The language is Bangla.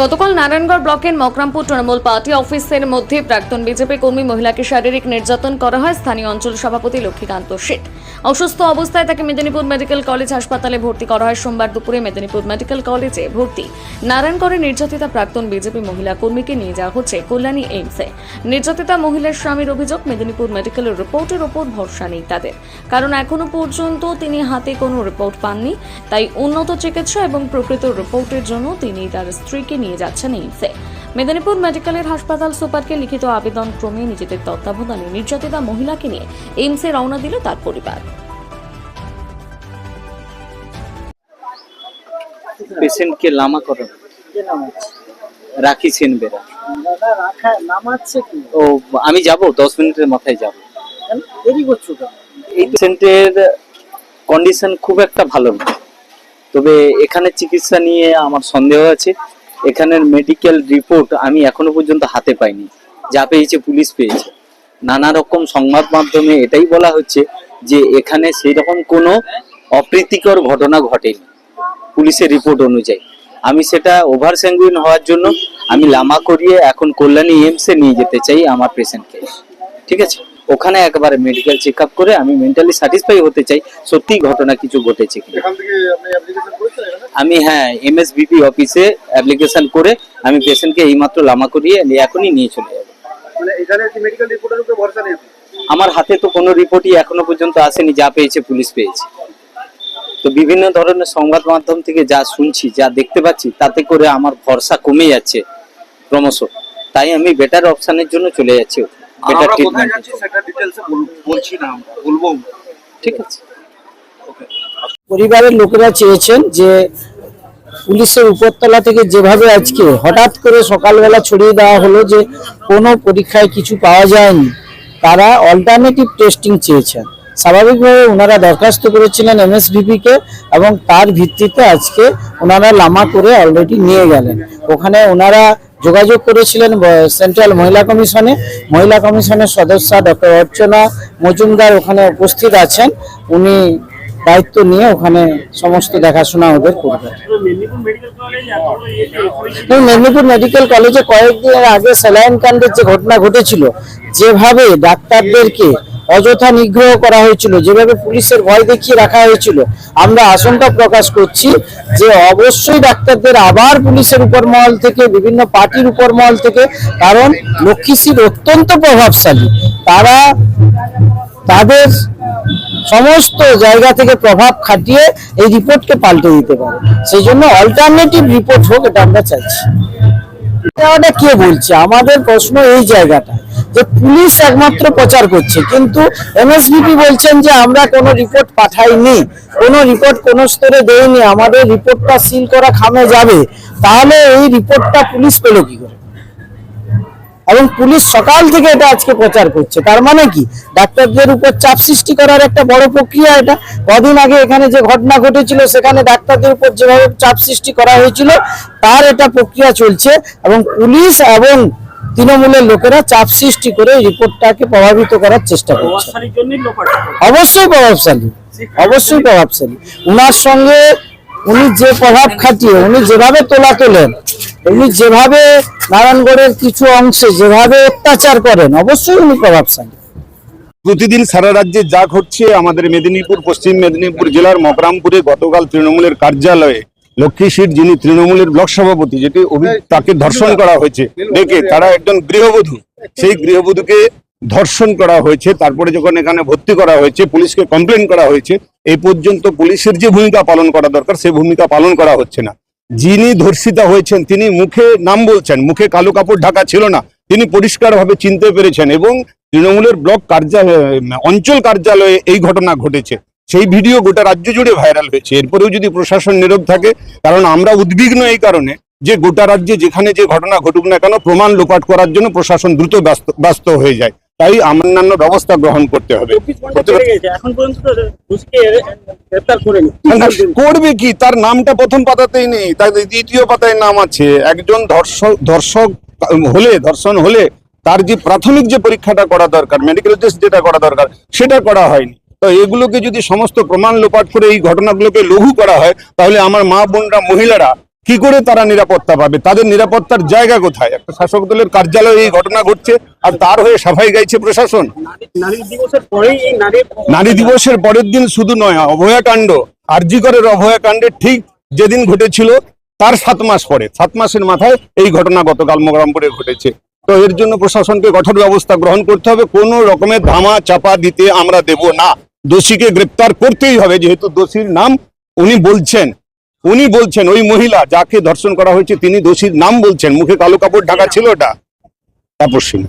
গতকাল নারায়ণগড় ব্লকের মকরামপুর তৃণমূল পার্টি অফিসের মধ্যে প্রাক্তন বিজেপি কর্মী মহিলাকে শারীরিক নির্যাতন করা হয়। স্থানীয় অঞ্চল সভাপতি লক্ষ্মীকান্ত শেঠ অসুস্থ অবস্থায় তাকে মেদিনীপুর মেডিকেল কলেজ হাসপাতালে ভর্তি করা হয় সোমবার দুপুরে মেদিনীপুর মেডিকেল কলেজে ভর্তি। নারায়ণগড়ে নির্যাতিতা প্রাক্তন বিজেপি মহিলা কর্মীকে নিয়ে যাওয়া হচ্ছে কল্যাণী এইমসে নির্যাতিতা মহিলার স্বামীর অভিযোগ, মেদিনীপুর মেডিকেলের রিপোর্টের ওপর ভরসা নেই তাদের। কারণ এখনও পর্যন্ত তিনি হাতে কোনো রিপোর্ট পাননি, তাই উন্নত চিকিৎসা এবং প্রকৃত রিপোর্টের জন্য তিনি তার স্ত্রীকে নিয়ে যাচ্ছেন এইমসে মেদিনীপুর মেডিকেলের হাসপাতাল সুপারকে লিখিত আবেদন ক্রমে নিজেদের তত্ত্বাবধানে নির্যাতিতা মহিলাকে নিয়ে এইমসে রওনা দিল তার পরিবার। পেশেন্টকে লামা করেন রাখি সেন বেরা। ও, আমি যাব, দশ মিনিটের মাথায় যাব। এই পেশেন্টের কন্ডিশন খুব একটা ভালো না। তবে এখানে চিকিৎসা নিয়ে আমার সন্দেহ আছে। এখানের মেডিকেল রিপোর্ট আমি এখনও পর্যন্ত হাতে পাইনি। যা পেয়েছে পুলিশ পেয়েছে। নানা রকম সংবাদ মাধ্যমে এটাই বলা হচ্ছে যে এখানে সেই রকম কোনো অপ্রীতিকর ঘটনা ঘটেনি পুলিশের রিপোর্ট অনুযায়ী। আমি সেটা ওভার স্যাঙ্গুইন হওয়ার জন্য আমি লামা করিয়ে এখন কল্যাণী এমসে নিয়ে যেতে চাই আমার পেশেন্টকে ঠিক আছে? ওখানে একবারে মেডিকেল চেক আপ করে আমি মেন্টালি স্যাটিসফাই হতে চাই। সত্যি ঘটনা কিছু ঘটেছে এখানে আমি হ্যাঁ এমএসবিপি অফিসে অ্যাপ্লিকেশন করে আমি পেশেন্টকে এইমাত্র লামা করিয়ে এখনই নিয়ে চলে যাব। মানে কি? আমার হাতে তো কোনো রিপোর্টই এখনও পর্যন্ত আসেনি যা পেয়েছে পুলিশ পেয়েছে। তো বিভিন্ন ধরনের সংবাদ মাধ্যম থেকে যা শুনছি যা দেখতে পাচ্ছি তাতে করে আমার ভরসা কমে যাচ্ছে ক্রমশ। তাই আমি বেটার অপশানের জন্য চলে যাচ্ছি বেটার ট্রিটমেন্ট সেটা ডিটেলসে বলছি না আমরা, বলব। ঠিক আছে। পরিবারের লোকেরা চেয়েছেন যে পুলিশের উপরতলা থেকে যেভাবে আজকে হঠাৎ করে সকালবেলা ছড়িয়ে দেওয়া হলো যে কোনো পরীক্ষায় কিছু পাওয়া যায়নি তারা অল্টারনেটিভ টেস্টিং চেয়েছেন। স্বাভাবিকভাবে ওনারা দরখাস্ত করেছিলেন এমএসভিপি কে এবং তার ভিত্তিতে আজকে ওনারা লামা করে অলরেডি নিয়ে গেলেন। ওখানে ওনারা যোগাযোগ করেছিলেন সেন্ট্রাল মহিলা কমিশনে। মহিলা কমিশনের সদস্যা ডক্টর অর্চনা মজুমদার ওখানে উপস্থিত আছেন। উনি দায়িত্ব নিয়ে ওখানে সমস্ত দেখাশোনা ওদের করবেন মেদিনীপুর মেডিকেল কলেজে কয়েকদিন আগে স্যালাইন কাণ্ডের যে ঘটনা ঘটেছিল, যেভাবে ডাক্তারদেরকে অযথা নিগ্রহ করা হয়েছিল। যেভাবে পুলিশের ভয় দেখিয়ে রাখা হয়েছিল, আমরা আশঙ্কা প্রকাশ করছি যে অবশ্যই ডাক্তারদের আবার পুলিশের উপর মহল থেকে, বিভিন্ন পার্টির উপর মহল থেকে, কারণ লক্ষ্মীশ্রীর অত্যন্ত প্রভাবশালী। তারা তাদের সমস্ত জায়গা থেকে প্রভাব খাটিয়ে এই রিপোর্টকে পাল্টে দিতে পারে। সেই জন্য অল্টারনেটিভ রিপোর্ট হোক, এটা আমরা চাইছি। এটা কে বলছে? আমাদের প্রশ্ন এই জায়গাটা যে পুলিশ একমাত্র প্রচার করছে। কিন্তু এমএসভিপি বলছেন যে আমরা কোনো রিপোর্ট পাঠাইনি, কোনো রিপোর্ট কোনো স্তরে দেয়নি আমাদের রিপোর্টটা সিল করা খামে যাবে। তাহলে এই রিপোর্টটা পুলিশ পেল কি করে? এবং পুলিশ সকাল থেকে এটা আজকে প্রচার করছে। তার মানে কি? ডাক্তারদের উপর চাপ সৃষ্টি করার একটা বড় প্রক্রিয়া এটা। কদিন আগে এখানে যে ঘটনা ঘটেছিল, সেখানে ডাক্তারদের উপর যেভাবে চাপ সৃষ্টি করা হয়েছিল, তার এটা প্রক্রিয়া চলছে। এবং পুলিশ এবং তৃণমূলের লোকেরা চাপ সৃষ্টি করে রিপোর্টটাকে প্রভাবিত করার চেষ্টা করছে। অবশ্যই প্রভাবশালী অবশ্যই প্রভাবশালী। উনার সঙ্গে উনি যে প্রভাব খাটিয়ে উনি যেভাবে তোলা তোলেন উনি যেভাবে নারায়ণগড়ের কিছু অংশে যেভাবে অত্যাচার করেন অবশ্যই উনি প্রভাবশালী। প্রতিদিন সারা রাজ্যে যা ঘটছে আমাদের মেদিনীপুর পশ্চিম মেদিনীপুর জেলার মকরামপুরে গতকাল তৃণমূলের কার্যালয়ে লক্ষ্মী সিট যিনি তৃণমূলের ব্লক সভাপতি যেটি তাকে ধর্ষণ করা হয়েছে ডেকে তারা একজন গৃহবধূ। সেই গৃহবধূকে ধর্ষণ করা হয়েছে তারপরে যখন এখানে ভর্তি করা হয়েছে পুলিশকে কমপ্লেন করা হয়েছে এই পর্যন্ত পুলিশের যে ভূমিকা পালন করা দরকার সেই ভূমিকা পালন করা হচ্ছে না। যিনি ধর্ষিতা হয়েছেন তিনি মুখে নাম বলছেন মুখে কালো কাপড় ঢাকা ছিল না। তিনি পরিষ্কারভাবে চিনতে পেরেছেন এবং তৃণমূলের ব্লক কার্যালয় অঞ্চল কার্যালয়ে এই ঘটনা ঘটেছে। সেই ভিডিও গোটা রাজ্য জুড়ে ভাইরাল হয়েছে। এরপরেও যদি প্রশাসন নীরব থাকে কারণ আমরা উদ্বিগ্ন এই কারণে যে গোটা রাজ্যে যেখানে যে ঘটনা ঘটুক না কেন প্রমাণ লোপাট করার জন্য প্রশাসন দ্রুত ব্যস্ত ব্যস্ত হয়ে যায়। তাই অন্যান্য ব্যবস্থা গ্রহণ করতে হবে। করবে কি? তার নামটা প্রথম পাতাতেই নেই। তার দ্বিতীয় পাতায় নাম আছে। একজন ধর্ষক ধর্ষক হলে ধর্ষণ হলে তার যে প্রাথমিক যে পরীক্ষাটা করা দরকার মেডিকেল টেস্ট যেটা করা দরকার সেটা করা হয়নি। তো এগুলোকে যদি সমস্ত প্রমাণ লোপাট করে এই ঘটনাগুলোকে লঘু করা হয়, তাহলে আমার মা, বোনরা, মহিলারা কি করে তারা নিরাপত্তা পাবে? তাদের নিরাপত্তার জায়গা কোথায়? একটা শাসক দলের কার্যালয়ে এই ঘটনা ঘটছে আর তার হয়ে সাফাই গাইছে প্রশাসন। নারী দিবসের পরের দিন শুধু নয় অভয়াকাণ্ড আরজিকরের অভয়াকাণ্ডে ঠিক যেদিন ঘটেছিল, তার সাত মাস পরে, সাত মাসের মাথায় এই ঘটনা গতকাল মোগরামপুরে ঘটেছে। তো এর জন্য প্রশাসনকে কঠোর ব্যবস্থা গ্রহণ করতে হবে, কোনো রকমের ধামা চাপা দিতে আমরা দেব না। দোষীকে গ্রেপ্তার করতেই হবে, যেহেতু দোষীর নাম উনি বলছেন। উনি বলছেন, ওই মহিলা যাকে ধর্ষণ করা হয়েছে, তিনি দোষীর নাম বলছেন। মুখে কালো কাপড় ঢাকা ছিল ওটা। তাপস্বিনী